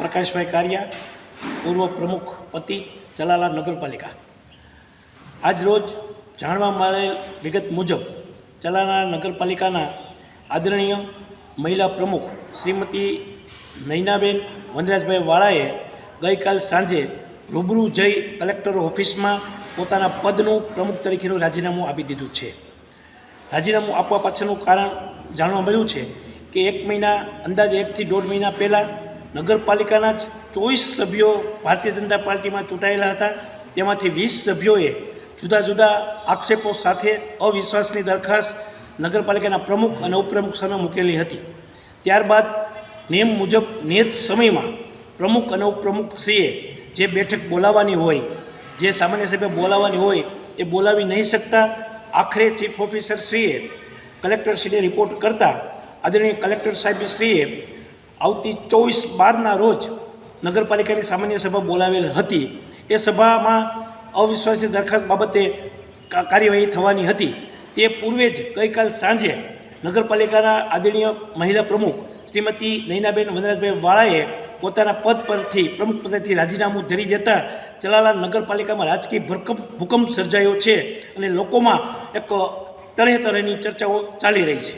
પ્રકાશભાઈ કારિયા, પૂર્વ પ્રમુખ પતિ ચલાલા નગરપાલિકા. આજ રોજ જાણવા મળેલ વિગત મુજબ ચલાલા નગરપાલિકાના આદરણીય મહિલા પ્રમુખ શ્રીમતી નૈનાબેન વનરાજભાઈ વાળાએ ગઈકાલ સાંજે રૂબરૂ જઈ કલેક્ટર ઓફિસમાં પોતાના પદનું પ્રમુખ તરીકેનું રાજીનામું આપી દીધું છે. રાજીનામું આપવા પાછળનું કારણ જાણવા મળ્યું છે કે એક મહિના, અંદાજે એકથી દોઢ મહિના પહેલાં નગરપાલિકાના જ ચોવીસ સભ્યો ભારતીય જનતા પાર્ટીમાં ચૂંટાયેલા હતા. તેમાંથી વીસ સભ્યોએ જુદા જુદા આક્ષેપો સાથે અવિશ્વાસની દરખાસ્ત નગરપાલિકાના પ્રમુખ અને ઉપપ્રમુખ સામે મૂકેલી હતી. ત્યારબાદ નિયમ મુજબ નિયત સમયમાં પ્રમુખ અને ઉપપ્રમુખશ્રીએ જે બેઠક બોલાવવાની હોય, જે સામાન્ય સભ્ય બોલાવવાની હોય એ બોલાવી નહીં શકતા, આખરે ચીફ ઓફિસર શ્રીએ કલેક્ટરશ્રીને રિપોર્ટ કરતાં આદરણીય કલેક્ટર સાહેબશ્રીએ આવતી ચોવીસ બારના રોજ નગરપાલિકાની સામાન્ય સભા બોલાવેલ હતી. એ સભામાં અવિશ્વાસી દરખાસ્ત બાબતે કાર્યવાહી થવાની હતી. તે પૂર્વે જ ગઈકાલ સાંજે નગરપાલિકાના આદરણીય મહિલા પ્રમુખ શ્રીમતી નૈનાબેન વનરાજભાઈ વાળાએ પોતાના પદ પરથી પ્રમુખ પદેથી રાજીનામું ધરી દેતા ચલાલા નગરપાલિકામાં રાજકીય ભરકમ ભૂકંપ સર્જાયો છે અને લોકોમાં એક તરહ તરહની ચર્ચાઓ ચાલી રહી છે.